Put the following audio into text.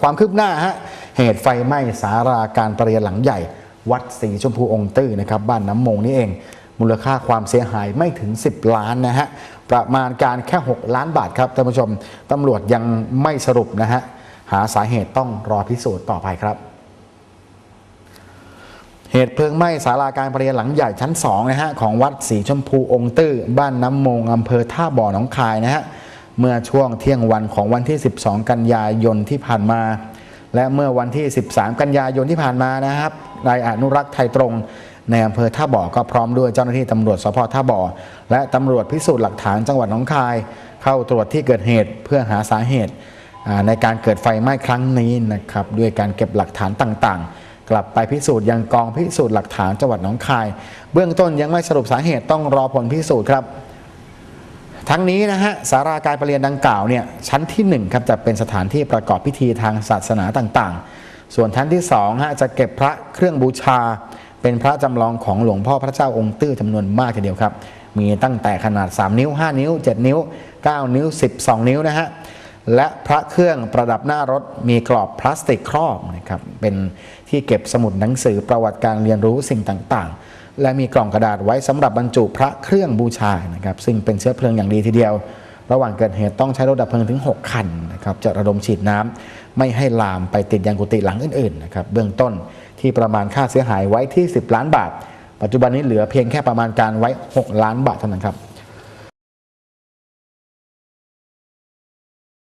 ความคืบหน้าฮะเหตุไฟไหม้สาราการประเรียนหลังใหญ่ วัดสีชมพูองค์ตื้อนะครับบ้านน้ำมงนี่เอง มูลค่าความเสียหายไม่ถึง 10 ล้านนะฮะประมาณการแค่ 6 ล้านบาทครับท่านผู้ชมตำรวจยังไม่สรุปนะฮะหาสาเหตุต้องรอพิสูจน์ต่อไปครับ เหตุเพลิงไหม้ศาลาการประเรียนหลังใหญ่ชั้น2นะฮะของวัดสีชมพูองค์ตื้อบ้านน้ำมงอำเภอท่าบ่อหนองคายนะฮะ เมื่อช่วงเที่ยงวันของวันที่ 12 กันยายนที่ผ่านมา และเมื่อวันที่ 13 กันยายนที่ผ่านมานะครับนายอนุรักษ์ไทยตรงในอำเภอท่าบ่อก็พร้อมด้วยเจ้าหน้าที่ตำรวจสพท่าบ่อ และตำรวจพิสูจน์หลักฐานจังหวัดหนองคาย เข้าตรวจที่เกิดเหตุเพื่อหาสาเหตุในการเกิดไฟไหม้ครั้งนี้นะครับด้วยการเก็บหลักฐานต่างๆ กลับไปพิสูจน์ยังกองพิสูจน์หลักฐานจังหวัดหนองคาย เบื้องต้นยังไม่สรุปสาเหตุต้องรอผลพิสูจน์ครับ ทั้งนี้นะฮะสาราการประเรียนดังกล่าวเนี่ยชั้นที่ 1 ครับจะเป็นสถานที่ประกอบพิธีทางศาสนาต่างๆ ส่วนชั้นที่2ฮะจะเก็บพระเครื่องบูชา เป็นพระจำลองของหลวงพ่อพระเจ้าองค์ตื้อจำนวนมากทีเดียวครับ มีตั้งแต่ขนาด 3 นิ้ว 5 นิ้ว 7 นิ้ว 9 นิ้ว 12 นิ้วนะฮะและพระเครื่องประดับหน้ารถมีกรอบพลาสติกครอบนะครับเป็นที่เก็บสมุดหนังสือประวัติการเรียนรู้สิ่งต่างๆ และมีกล่องกระดาษไว้สำหรับบรรจุพระเครื่องบูชานะครับซึ่งเป็นเชื้อเพลิงอย่างดีทีเดียว ระหว่างเกิดเหตุต้องใช้รถดับเพลิงถึง 6 คันนะครับจะระดมฉีดน้ำไม่ให้ลามไปติดยังกุฏิหลังอื่นๆนะครับเบื้องต้นที่ประมาณค่าเสียหายไว้ที่ 10 ล้านบาท ปัจจุบันนี้เหลือเพียงแค่ประมาณการไว้ 6 ล้านบาทเท่านั้นครับ